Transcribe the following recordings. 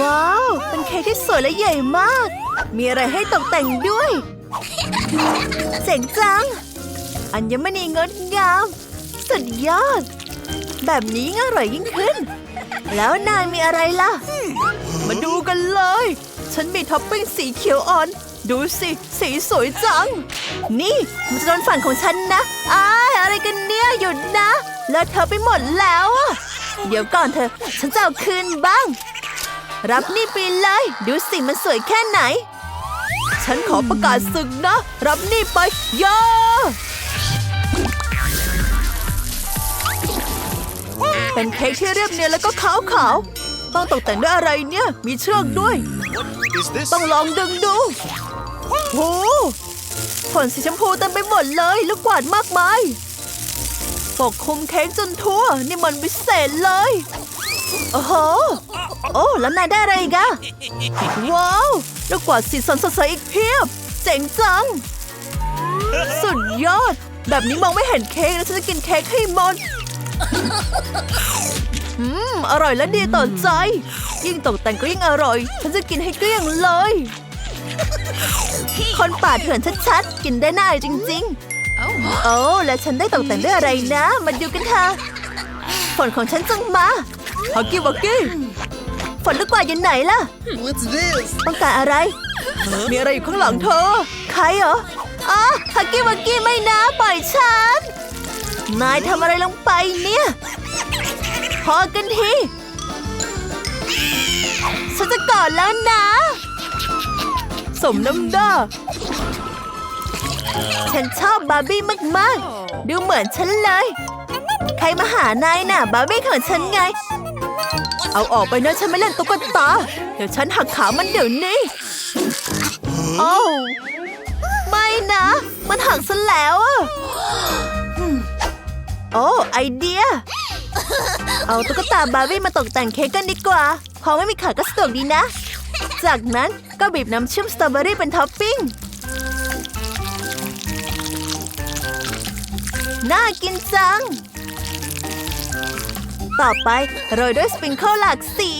ว้าว เป็นเค้กที่สวยและใหญ่มาก มีอะไรให้ตกแต่งด้วย เจ๋งจัง อัญมณีงดงาม สุดยอด แบบนี้ง่ายอร่อยยิ่งขึ้น แล้วนายมีอะไรล่ะ มาดูกันเลย ฉันมีท็อปปิ้งสีเขียวอ่อน ดูสิ สีสวยจัง นี่มันจะโดนฝันของฉันนะอ้ายอะไรกันเนี่ยหยุดนะ แล้วเธอไปหมดแล้วอะเดี๋ยวก่อนเธอะฉันจะเอาคืนบ้าง รับนี่ไปเลย ดูสิมันสวยแค่ไหน ฉันขอประกาศศึกนะ รับนี่ไปย่าเป็นเค้กที่เรียบเนียนแล้วก็ขาวขาวๆต้องตกแต่งด้วยอะไรเนี่ย มีเชือกด้วย Is this ต้องลองดึงดูโหผลสีชมพูเต็มไปหมดเลย ลูกกวาดมากมาย ปกคลุมเค้กจนทั่ว นี่มันวิเศษเลย โอ้โหโอ้ แล้วนายได้อะไรอีกอะว้าวลูกกว่าสีสันสดใสอีกเพียบ เจ๋งจัง สุดยอด แบบนี้มองไม่เห็นเค้กแล้วฉันจะกินเค้กให้หมดอืม อร่อยและดีต่อใจ ยิ่งตกแต่งก็ยิ่งอร่อย ฉันจะกินให้เกลี้ยงเลย คนป่าเถื่อนชัดๆ กินได้น่าอจริง ๆ โอ้แล้วฉันได้ตกแต่งด้วยอะไรนะ มาดูกันเถอะฝนของฉันจังมาฮอกกี้วอกกี้ ฝนลูกกวาดอยู่ไหนล่ะ What's this ต้องการอะไร มีอะไรอยู่ข้างหลังเธอ ใครเหรออ๋อฮักกี้วักกี้ไม่นะปล่อยฉัน นายทำอะไรลงไปเนี่ย พอกันที ฉันจะกอดแล้วนะ สมน้ำหน้า ฉันชอบบาร์บี้มาก ๆ ดูเหมือนฉันเลย ใครมาหานายน่ะ บาร์บี้ของฉันไง เอาออกไปนะฉันไม่เล่นตุ๊กตา เดี๋ยวฉันหักขามันเดี๋ยวนี้โอ้ไม่นะ มันหักซะแล้วอะโอ้ไอเดีย เอาตุ๊กตาบาร์บี้มาตกแต่งเค้กกันดีกว่า พอไม่มีขาก็สะดวกดีนะ จากนั้นก็บีบน้ำเชื่อมสตรอเบอรี่เป็นท็อปปิ้ง น่ากินจัง ต่อไปโรยด้วยสปริงเกิลหลากสี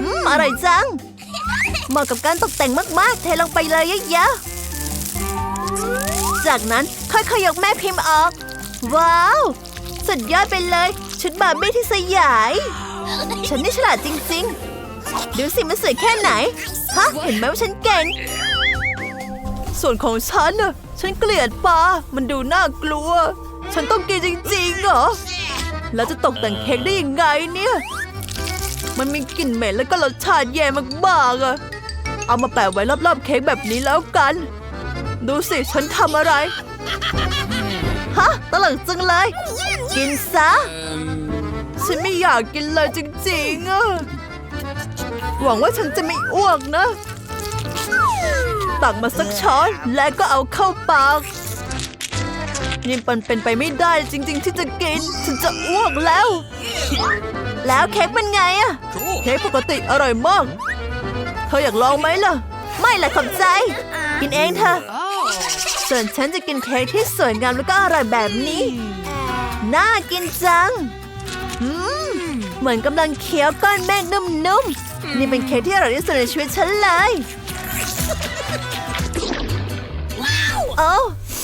อืมอร่อยจัง เหมาะกับการตกแต่งมาก ๆ เทลงไปเลยเยอะๆจากนั้นค่อยๆยกแม่พิมพ์ออก ว้าว สุดยอดไปเลย ชุดบาร์บี้ที่สยาย ฉันนี่ฉลาดจริง ๆ ดูสิมันสวยแค่ไหน ฮะ เห็นไหมว่าฉันเก่ง ส่วนของฉันน่ะฉันเกลียดปลา มันดูน่ากลัว ฉันต้องกินจริง ๆ เหรอ แล้วจะตกแต่งเค้กได้ยังไงเนี่ย มันมีกลิ่นเหม็นแล้วก็รสชาติแย่มากๆอะเอามาแปะไว้รอบๆเค้กแบบนี้แล้วกัน ดูสิฉันทำอะไร ฮะตลกจังเลย กินซะ ฉันไม่อยากกินเลยจริงๆอะหวังว่าฉันจะไม่อ้วกนะ ตักมาสักช้อนและก็เอาเข้าปาก นี่มันเป็นไปไม่ได้จริง ๆ ที่จะกินฉันจะอ้วกแล้ว แล้วเค้กเป็นไงอะเค้กปกติอร่อยมาก เธออยากลองไหมล่ะ ไม่ล่ะขอบใจ กินเองเธอะส่วนฉันจะกินเค้กที่สวยงามแล้วก็อร่อยแบบนี้ น่ากินจังอืมเหมือนกำลังเคี้ยวก้อนแป้งนุ่มๆ นี่เป็นเค้กที่อร่อยที่สุดในชีวิตฉันเลยเอ้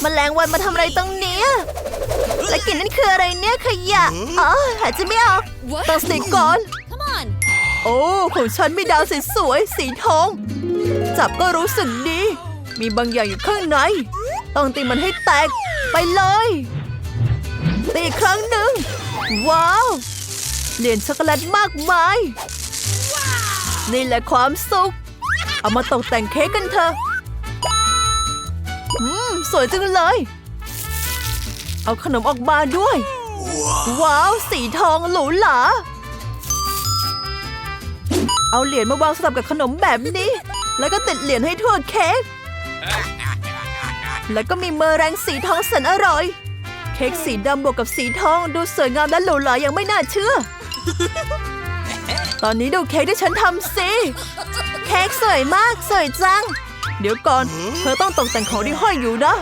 าแมลงวันมาทำอะไรตรงเนี้ยและกลิ่นนั่นคืออะไรเนี่ยขยะอ๋อหายใจไม่ออกต้องสีก่อน Come on. โอ้ของฉันมีดาวสวยๆสีทอง จับก็รู้สึกดี มีบางอย่างอยู่ข้างใน ต้องตีมันให้แตกไปเลยตีอีกครั้งหนึ่ง ว้าวเหรียญช็อกโกแลตมากมาย นี่แหละความสุข เอามาตกแต่งเค้กกันเถอะอืม สวยจังเลย เอาขนมออกมาด้วย ว้าว สีทองหรูหราเอาเหรียญมาวางสลับกับขนมแบบนี้ แล้วก็ติดเหรียญให้ทั่วเค้ก แล้วก็มีเมอแรงสีทองแสนอร่อย เค้กสีดำบวกกับสีทองดูสวยงามและหรูหราอย่างไม่น่าเชื่อ ตอนนี้ดูเค้กที่ฉันทำสิ เค้กสวยมากสวยจัง เดี๋ยวก่อน เธอต้องตกแต่งของที่ห้อยอยู่นะ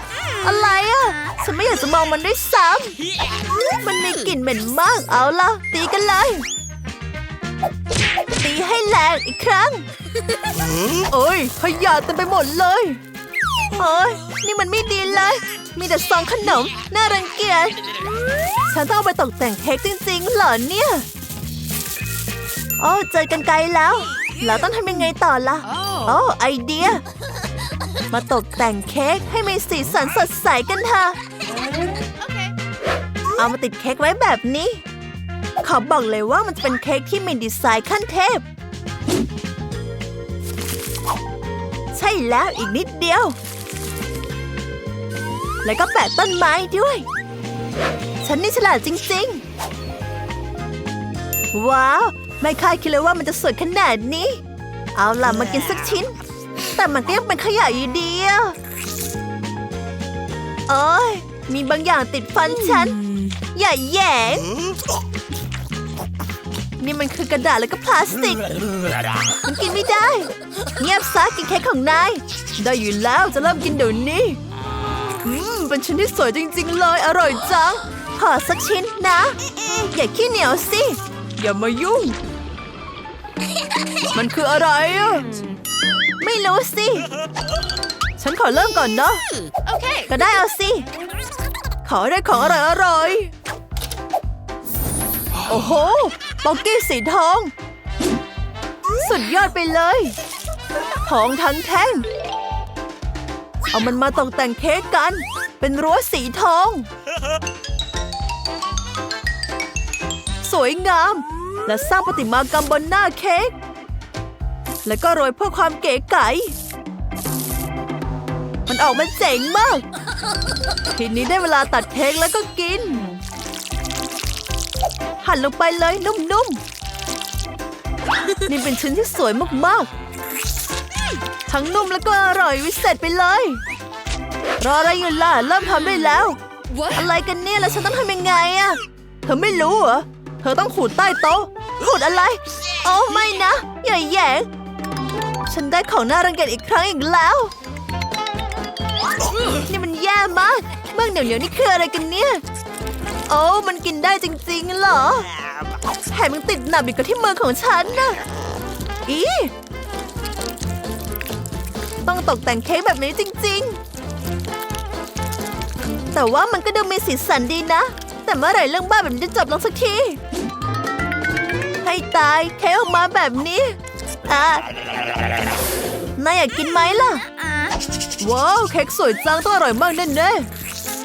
อะไรอะ ฉันไม่อยากจะมองมันด้วยซ้ำมันมีกลิ่นเหม็นมากเอาล่ะ ตีกันเลย ตีให้แรงอีกครั้งโอ้ยขยะเต็มไปหมดเลยโอ้ยนี่มันไม่ดีเลย มีแต่ซองขนม น่ารังเกียจฉันต้องไปตกแต่งเค้กจริงๆเหรอเนี่ยโอ้เจอกันไกลแล้ว เราต้องทำยังไงต่อล่ะ โอ้ไอเดีย มาตกแต่งเค้กให้มีสีสันสดใสกันเถอะเอามาติดเค้กไว้แบบนี้ ขอบอกเลยว่ามันจะเป็นเค้กที่มีดีไซน์ขั้นเทพ ใช่แล้วอีกนิดเดียว แล้วก็แปะต้นไม้ด้วย ฉันนี่ฉลาดจริง ๆ ว้าว ไม่คาดคิดเลยว่ามันจะสวยขนาดนี้ เอาล่ะมากินสักชิ้น แต่มันก็ยังเป็นขยะอยู่ดีอะโอ้ยมีบางอย่างติดฟันฉัน อย่าแยง นี่มันคือกระดาษแล้วก็พลาสติก มันกินไม่ได้ เงียบซะกินเค้กของนาย ได้อยู่แล้วจะเริ่มกินเดี๋ยวนี้ อืม เป็นชิ้นที่สวยจริง ๆ เลย อร่อยจัง ขอสักชิ้นนะ อย่าขี้เหนียวสิ อย่ามายุ่ง มันคืออะไรอะ ไม่รู้สิ ฉันขอเริ่มก่อนเนาะ Okay. ก็ได้เอาสิ ขอได้ของอร่อยอร่อยๆโอ้โหป๊อกกี้สีทอง สุดยอดไปเลย ทองทั้งแท่ง เอามันมาตกแต่งเค้กกัน เป็นรั้วสีทอง สวยงาม และสร้างประติมากรรมบนหน้าเค้ก แล้วก็โรยเพื่อความเก๋ไก๋มันออกมาเจ๋งมาก ทีนี้ได้เวลาตัดเค้กแล้วก็กิน หั่นลงไปเลยนุ่มๆ นี่เป็นชิ้นที่สวยมากๆ ทั้งนุ่มแล้วก็อร่อยวิเศษไปเลย รออะไรอยู่ล่ะเริ่มทำได้แล้ว What? อะไรกันเนี่ยแล้วฉันต้องทำยังไงอะเธอไม่รู้เหรอ เธอต้องขูดใต้โต๊ะขูดอะไร โอ้ไม่นะ อย่าแหย่ง ฉันได้ของน่ารังเกียจอีกครั้งอีกแล้ว นี่มันแย่มากเมืองเหนียวๆนี่คืออะไรกันเนี่ย โอ้มันกินได้จริง ๆ เหรอแถมยังติดหนับอยู่กับที่มือของฉันนะอีต้องตกแต่งเค้กแบบนี้จริง ๆ แต่ว่ามันก็ดูมีสีสันดีนะ แต่เมื่อไหร่เรื่องบ้าแบบนี้จะจบลงสักที ให้ตายเค้กออกมาแบบนี้อะ นายอยากกินไหมล่ะ ว้าว เค้กสวยจังต้องอร่อยมากแน่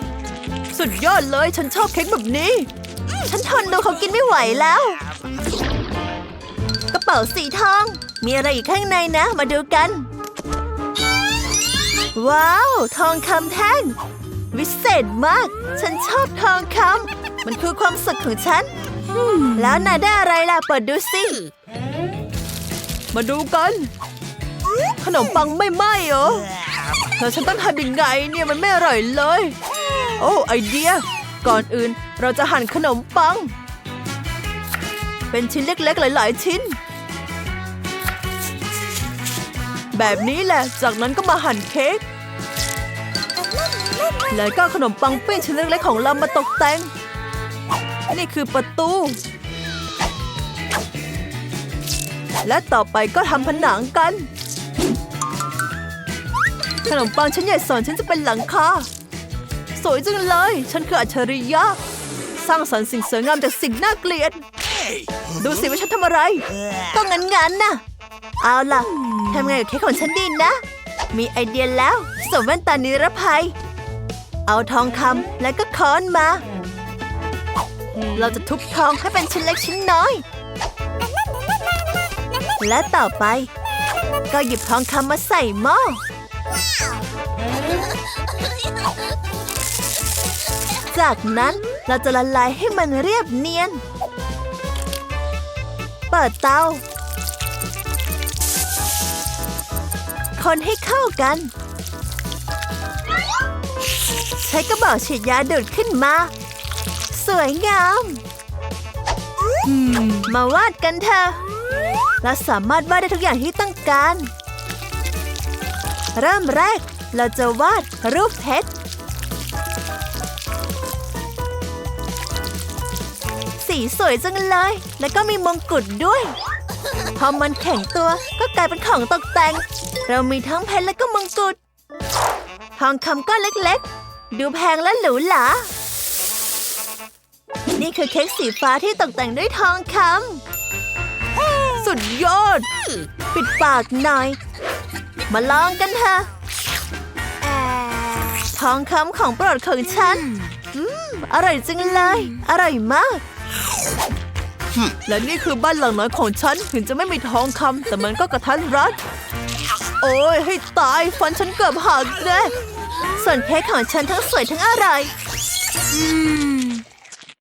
ๆสุดยอดเลยฉันชอบเค้กแบบนี้ ฉันทนดูเขากินไม่ไหวแล้ว กระเป๋าสีทอง มีอะไรอีกข้างในนะ มาดูกัน ว้าว ทองคำแท่ง วิเศษมาก ฉันชอบทองคำมันคือความสุขของฉัน แล้วนายได้อะไรล่ะ เปิดดูสิ มาดูกัน ขนมปังไม่ไหม้เหรอเธอฉันต้องทำยังไงเนี่ยมันไม่อร่อยเลย โอ้ไอเดีย ก่อนอื่นเราจะหั่นขนมปัง เป็นชิ้นเล็กๆ หลาย ๆ ชิ้น แบบนี้แหละ จากนั้นก็มาหั่นเค้กแล้วก็ขนมปังปิ้งชิ้นเล็กๆของเรามาตกแต่ง นี่คือประตู และต่อไปก็ทำผนังกัน ขนมปังชิ้นใหญ่สอนฉันจะเป็นหลังคา สวยจังเลย ฉันคืออัจฉริยะ สร้างสรรค์สิ่งสวยงามจากสิ่งน่าเกลียด ดูสิว่าฉันทำอะไรต้องงั้นงันนะเอาล่ะทำไงกับเค้กของฉันดีนะ มีไอเดียแล้วสวมแว่นตานิรภัย เอาทองคำแล้วก็ค้อนมา เราจะทุบทองให้เป็นชิ้นเล็กชิ้นน้อย และต่อไป ก็หยิบทองคำมาใส่หม้อจากนั้นเราจะละลายให้มันเรียบเนียน เปิดเตา คนให้เข้ากัน ใช้กระบอกฉีดยาดูดขึ้นมา สวยงาม มาวาดกันเถอะ เราสามารถวาดได้ทุกอย่างที่ต้องการ เริ่มแรก เราจะวาดรูปเพชร สีสวยจังเลย แล้วก็มีมงกุฎด้วย พอมันแข็งตัวก็กลายเป็นของตกแต่ง เรามีทั้งเพชรและก็มงกุฎ ทองคำก้อนเล็กๆ ดูแพงและหรูหรา นี่คือเค้กสีฟ้าที่ตกแต่งด้วยทองคำ สุดยอด ปิดปากหน่อย มาลองกันเถอะทองคำของโปรดของฉัน อืม อร่อยจังเลย อร่อยมาก และนี่คือบ้านหลังน้อยของฉัน ถึงจะไม่มีทองคำแต่มันก็กระทัดรัด โอ้ย ให้ตาย ฟันฉันเกือบหักเลยส่วนเค้กของฉันทั้งสวยทั้งอร่อย